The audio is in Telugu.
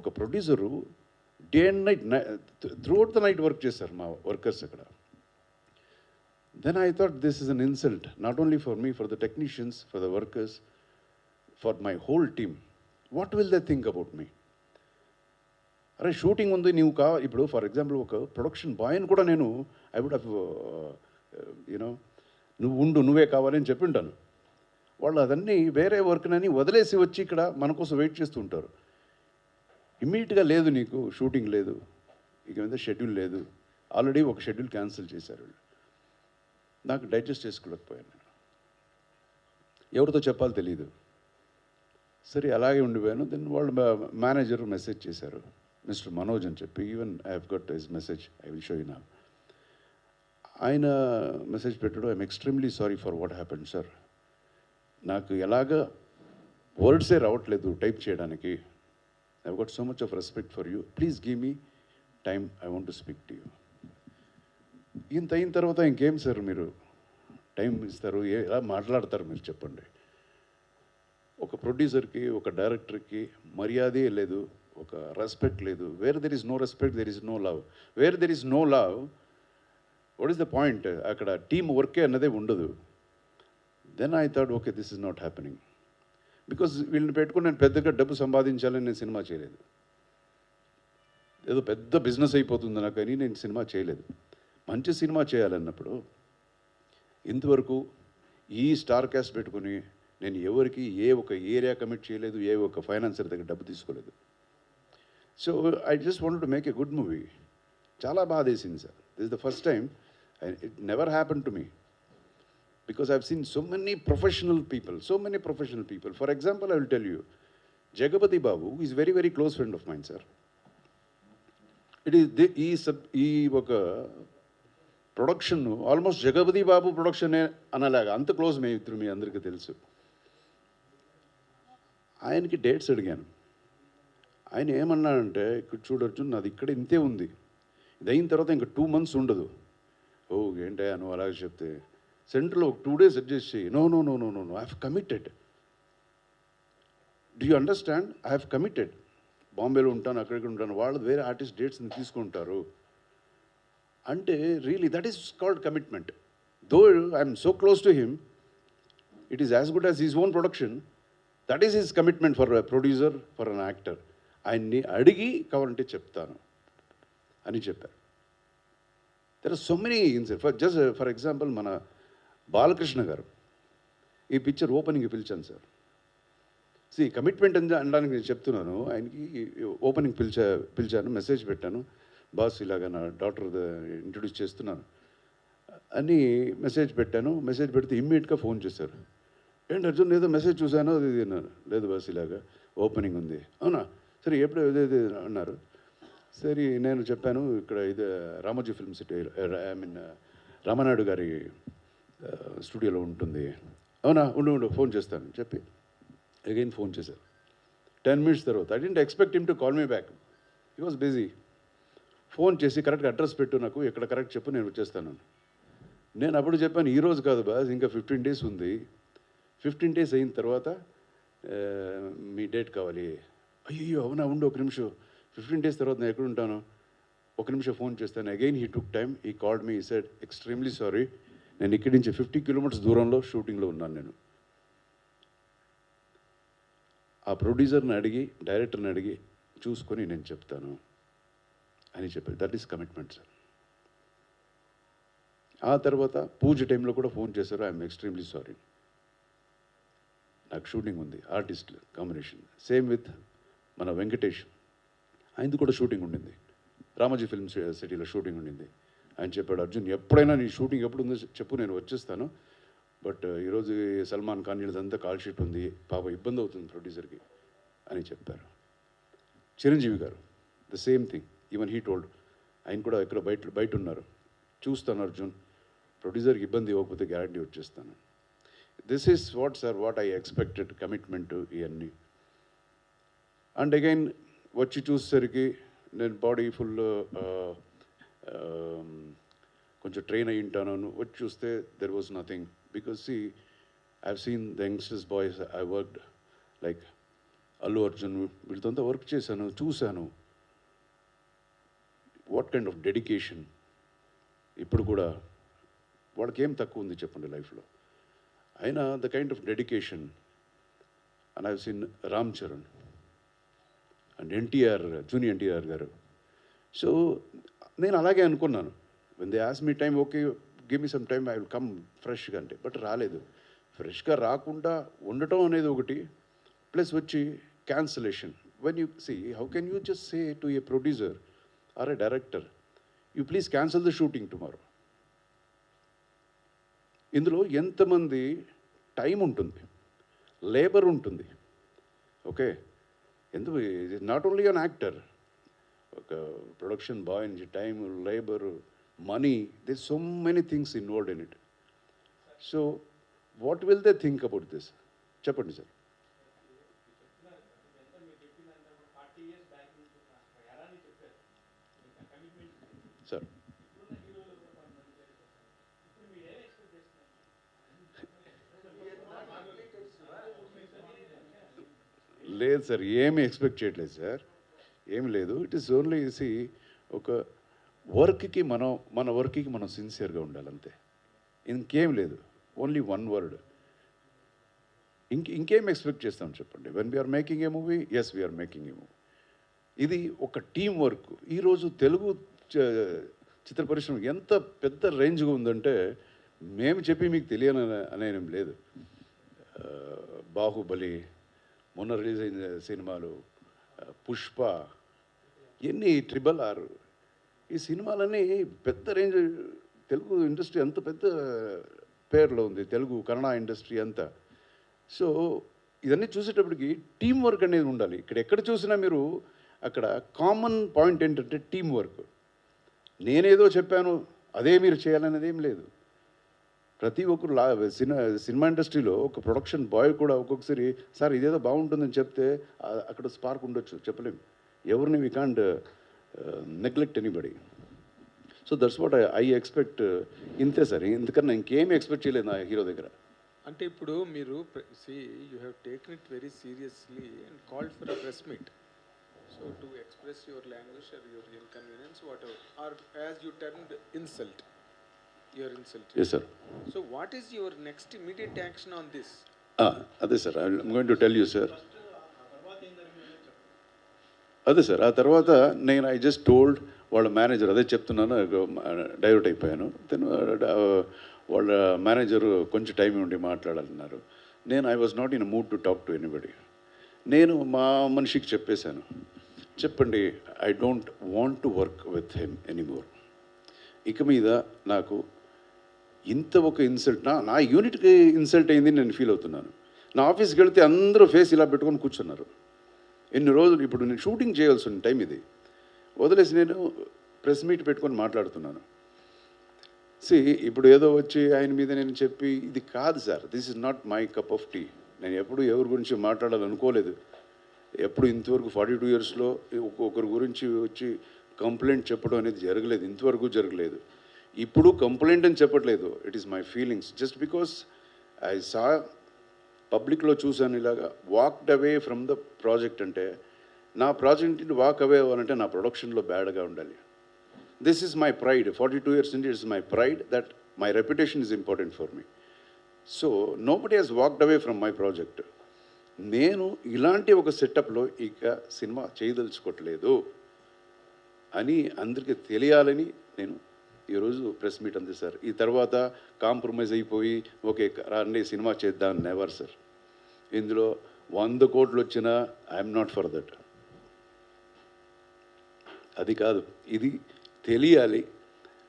ఒక producer day and night throughout the night work చేశారు మా వర్కర్స్ అక్కడ. Then I thought this is an insult not only for me for the technicians for the workers for my whole team what will the think about me అరే షూటింగ్ ఉంది నీవు కా ఇప్పుడు ఫర్ ఎగ్జాంపుల్ ఒక ప్రొడక్షన్ బాయ్ని కూడా నేను ఐ వుడ్ హ్యావ్ యూనో నువ్వు ఉండు నువ్వే కావాలని చెప్పి ఉంటాను. వాళ్ళు అదన్నీ వేరే వర్క్నని వదిలేసి వచ్చి ఇక్కడ మన కోసం వెయిట్ చేస్తుంటారు ఇమ్మీడియట్గా లేదు నీకు షూటింగ్ లేదు. ఇక మీద షెడ్యూల్ లేదు. ఆల్రెడీ ఒక షెడ్యూల్ క్యాన్సిల్ చేశారు నాకు డైజెస్ట్ చేసుకోలేకపోయాను నేను. ఎవరితో చెప్పాలో తెలియదు సరే అలాగే ఉండిపోయాను. దెన్ వాళ్ళు మేనేజర్ మెసేజ్ చేశారు. మిస్టర్ మనోజ్ అని చెప్పి even I have got his message I will show you నా ఆయన మెసేజ్ పెట్టడం I'm extremely sorry for what happened sir నాకు ఎలాగ వర్డ్సే రావట్లేదు టైప్ చేయడానికి. I've got so much of respect for you please give me time I want to speak to you ఇంత అయిన తర్వాత ఇంకేం సార్ మీరు? టైం ఇస్తారు. ఏ ఎలా మాట్లాడతారు మీరు చెప్పండి. ఒక ప్రొడ్యూసర్కి ఒక డైరెక్టర్కి మర్యాదే లేదు. ఒక రెస్పెక్ట్ లేదు. Where there is no respect there is no love where there is no love what is the point అక్కడ టీమ్ వర్కే అన్నదే ఉండదు. Then I thought okay this is not happening because వీళ్ళని పెట్టుకుని నేను పెద్దగా డబ్బు సంపాదించాలని నేను సినిమా చేయలేదు. ఏదో పెద్ద బిజినెస్ అయిపోతుంది నాకు అని నేను సినిమా చేయలేదు. మంచి సినిమా చేయాలన్నప్పుడు ఇంతవరకు ఈ స్టార్ క్యాస్ట్ పెట్టుకుని నేను ఎవరికి ఏ ఒక ఏరియా కమిట్ చేయలేదు ఏ ఒక ఫైనాన్సర్ దగ్గర డబ్బు తీసుకోలేదు. So I just want to make a good movie చాలా బాధ వేసింది sir. This the first time it never happen to me because I've seen so many professional people, so many professional people. For example, I will tell you Jagapathi Babu is very very close friend of mine, sir it is the ఈ సబ్ ఈ ఒక ప్రొడక్షన్ను ఆల్మోస్ట్ జగపతి బాబు ప్రొడక్షనే అనలాగా అంత క్లోజ్ మే ఇద్దరు మీ అందరికీ తెలుసు ఆయనకి డేట్స్ అడిగాను ఆయన ఏమన్నాడంటే ఇక్కడ చూడొచ్చు నాది ఇక్కడ ఇంతే ఉంది ఇది అయిన తర్వాత ఇంకా టూ మంత్స్ ఉండదు ఓ ఏంటి నువ్వు అలాగే చెప్తే సెంటర్లో ఒక టూ డేస్ అడ్జస్ట్ చేయి. No no no no no no I have committed do you understand I have committed బాంబేలో ఉంటాను అక్కడికి ఉంటాను. వాళ్ళు వేరే ఆర్టిస్ట్ డేట్స్ని తీసుకుంటారు. అంటే really that is called commitment though I'm so close to him it is as good as his own production that is his commitment for producer for an actor ఆయన్ని అడిగి కావాలంటే చెప్తాను అని చెప్పారు. There are so many incident for just for example మన బాలకృష్ణ గారు. ఈ పిక్చర్ ఓపెనింగ్కి పిలిచాను సార్. సి కమిట్మెంట్ అని అనడానికి నేను చెప్తున్నాను. ఆయనకి ఓపెనింగ్ పిలిచా పిలిచాను మెసేజ్ పెట్టాను. బాస్ ఇలాగ నా డాక్టర్ ఇంట్రడ్యూస్ చేస్తున్నాను అని మెసేజ్ పెట్టాను. మెసేజ్ పెడితే ఇమ్మీడియట్గా ఫోన్ చేశారు. ఏంటి అర్జున్ ఏదో మెసేజ్ చూశాను? అది ఇది అన్నారు. లేదు బాస్ ఇలాగా ఓపెనింగ్ ఉంది. అవునా? సరే ఎప్పుడు ఏదేది ఇది అన్నారు. సరే నేను చెప్పాను ఇక్కడ ఇది Ramoji film city I mean Ramanaidu గారి స్టూడియోలో ఉంటుంది. అవునా? ఉండు ఉండు ఫోన్ చేస్తాను. చెప్పి. అగైన్ ఫోన్ చేశారు. టెన్ మినిట్స్ తర్వాత. I didn't expect him to call me back he was busy phone చేసి కరెక్ట్గా అడ్రస్ పెట్టు నాకు. ఎక్కడ కరెక్ట్ చెప్పు నేను వచ్చేస్తాను నేను అప్పుడు చెప్పాను ఈ రోజు కాదు బాస్ ఇంకా ఫిఫ్టీన్ డేస్ ఉంది. ఫిఫ్టీన్ డేస్ అయిన తర్వాత మీ డేట్ కావాలి. అయ్యో అవునా? ఉండు ఒక నిమిషం. ఫిఫ్టీన్ డేస్ తర్వాత నేను ఎక్కడ ఉంటాను? ఒక నిమిషం ఫోన్ చేస్తాను. అగైన్ హీ టుక్ టైమ్ ఈ called me said extremely sorry నేను ఇక్కడి నుంచి ఫిఫ్టీ కిలోమీటర్స్ దూరంలో షూటింగ్లో ఉన్నాను నేను. ఆ ప్రొడ్యూసర్ని అడిగి డైరెక్టర్ని అడిగి చూసుకొని నేను చెప్తాను అని చెప్పారు. That is commitment sir. ఆ తర్వాత పూజ టైంలో కూడా ఫోన్ చేశారు. I'm extremely sorry. నాకు షూటింగ్ ఉంది ఆర్టిస్ట్ కాంబినేషన్. సేమ్ విత్ మన వెంకటేష్. ఆయనది కూడా షూటింగ్ ఉండింది. రామోజీ ఫిల్మ్ సిటీలో షూటింగ్ ఉండింది. ఆయన చెప్పాడు అర్జున్. ఎప్పుడైనా నీ షూటింగ్ ఎప్పుడు ఉందో చెప్పు నేను వచ్చేస్తాను. బట్ ఈరోజు సల్మాన్ ఖాన్ వీళ్ళదంతా కాల్ షీట్ ఉంది. పాప ఇబ్బంది అవుతుంది ప్రొడ్యూసర్కి అని చెప్పారు. Chiranjeevi garu the same thing. Even he told ఆయన కూడా ఇక్కడ బయట బయట ఉన్నారు చూస్తాను అర్జున్. ప్రొడ్యూసర్కి ఇబ్బంది ఇవ్వకపోతే గ్యారంటీ వచ్చేస్తాను. This is what sir what I expected commitment ఇవన్నీ. అండ్ అగైన్ వచ్చి చూసేసరికి నేను బాడీ ఫుల్ Um, కొంచెం ట్రైన్ అయి ఉంటాను. వచ్చి చూస్తే there was nothing because see I seen the youngsters boys I worked like Allu Arjun వీళ్ళతో వర్క్ చేశాను చూశాను. వాట్ కైండ్ ఆఫ్ డెడికేషన్ ఇప్పుడు కూడా వాళ్ళకి ఏం తక్కువ ఉంది చెప్పండి లైఫ్లో. అయినా the kind of dedication and I've seen Ram Charan and NTR junior NTR garu. So నేను అలాగే అనుకున్నాను. When they ask me time okay give me some time I will come ఫ్రెష్గా అంటే. బట్ రాలేదు. ఫ్రెష్గా రాకుండా ఉండటం అనేది ఒకటి ప్లస్ వచ్చి cancellation when you see how can you just say to a producer or a director you please cancel the shooting tomorrow ఇందులో ఎంతమంది టైం ఉంటుంది? లేబర్ ఉంటుంది. ఓకే ఎందుకు? Not only an actor production boy నుంచి time labour money they so many things involved in it so what will they think about this చెప్పండి సార్ సార్ లేదు సార్ ఏమి ఎక్స్పెక్ట్ చేయట్లేదు సార్ ఏమి లేదు. ఇట్ ఈస్ ఓన్లీ సి ఒక వర్క్కి మనం మన వర్క్కి మనం సిన్సియర్గా ఉండాలంతే ఇంకేం లేదు. ఓన్లీ వన్ వర్డ్ ఇంక ఇంకేం ఎక్స్పెక్ట్ చేస్తాం చెప్పండి. When we are making a movie yes we are making a movie ఇది ఒక టీం వర్క్ ఈరోజు తెలుగు చిత్ర పరిశ్రమ ఎంత పెద్ద రేంజ్గా ఉందంటే మేము చెప్పి మీకు తెలియను అనేం లేదు. Uh, బాహుబలి మొన్న రిలీజ్ అయిన సినిమాలు పుష్ప ఎన్ని ట్రిబల్ ఆర్. ఈ సినిమాలన్నీ పెద్ద రేంజ్ తెలుగు ఇండస్ట్రీ అంత పెద్ద పేర్లో ఉంది తెలుగు కన్నడ ఇండస్ట్రీ అంతా. సో ఇవన్నీ చూసేటప్పటికి టీం వర్క్ అనేది ఉండాలి. ఇక్కడ ఎక్కడ చూసినా మీరు అక్కడ కామన్ పాయింట్ ఏంటంటే టీం వర్క్. నేనేదో చెప్పాను అదే మీరు చేయాలనేది ఏం లేదు. ప్రతి ఒక్కరు లా సినిమా సినిమా ఇండస్ట్రీలో ఒక ప్రొడక్షన్ బాయ్ కూడా ఒక్కొక్కసారి సార్ ఇదేదో బాగుంటుందని చెప్తే అక్కడ స్పార్క్ ఉండొచ్చు చెప్పలేం. ఎవరిని we can't neglect anybody so that's what I expect ఇంతే సార్. ఇంతకన్నా ఇంకేం ఎక్స్పెక్ట్ చేయలేదు నా హీరో దగ్గర. అంటే ఇప్పుడు మీరు see you have taken it very seriously and called for a press meet so to express your language or your inconvenience whatever or as you turn insult insult yes sir so what is your next immediate action on this అదే sir I'm going to tell you sir అదే సార్ ఆ తర్వాత నేను ఐ జస్ట్ టోల్డ్ వాళ్ళ మేనేజర్ అదే చెప్తున్నాను డైవర్ట్ అయిపోయాను. దెన్ వాళ్ళ మేనేజర్ కొంచెం టైం ఉండి మాట్లాడాలన్నారు. నేను I was not in mood to talk to anybody నేను మా మనిషికి చెప్పేశాను. చెప్పండి I don't want to work with him anymore ఇక మీద నాకు ఇంత ఒక ఇన్సల్ట్ నా నా యూనిట్కి ఇన్సల్ట్ అయింది నేను ఫీల్ అవుతున్నాను. నా ఆఫీస్కి వెళ్తే అందరూ ఫేస్ ఇలా పెట్టుకొని కూర్చున్నారు. ఎన్ని రోజులు ఇప్పుడు నేను షూటింగ్ చేయాల్సిన టైం ఇది. వదిలేసి నేను ప్రెస్ మీట్ పెట్టుకొని మాట్లాడుతున్నాను. సి ఇప్పుడు ఏదో వచ్చి ఆయన మీద నేను చెప్పి ఇది కాదు sir this is not my cup of tea నేను ఎప్పుడు ఎవరి గురించి మాట్లాడాలనుకోలేదు. ఎప్పుడు ఇంతవరకు ఫార్టీ టూ ఇయర్స్లో ఒక్కొక్కరి గురించి వచ్చి కంప్లైంట్ చెప్పడం అనేది జరగలేదు ఇంతవరకు జరగలేదు. ఇప్పుడు కంప్లైంట్ అని చెప్పట్లేదు. It is my feelings just because I saw పబ్లిక్లో చూశాను ఇలాగా walked away from the project అంటే నా ప్రాజెక్ట్ వాక్ అవే అవ్వాలంటే నా ప్రొడక్షన్లో బ్యాడ్గా ఉండాలి. This is my pride forty two years నుంచి it's my pride that my reputation is important for me so no but has walked away from my project నేను ఇలాంటి ఒక సెటప్లో ఇక సినిమా చేయదలుచుకోవట్లేదు అని అందరికీ తెలియాలని నేను ఈరోజు ప్రెస్ మీట్ అంది సార్. ఈ తర్వాత కాంప్రమైజ్ అయిపోయి ఓకే రాండి సినిమా చేద్దాం నెవర్ సార్ ఇందులో వంద కోట్లు వచ్చినా ఐఎమ్ నాట్ ఫర్ దట్ అది కాదు. ఇది తెలియాలి.